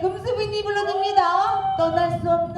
금수빈이 불러줍니다. 떠날 수 없다.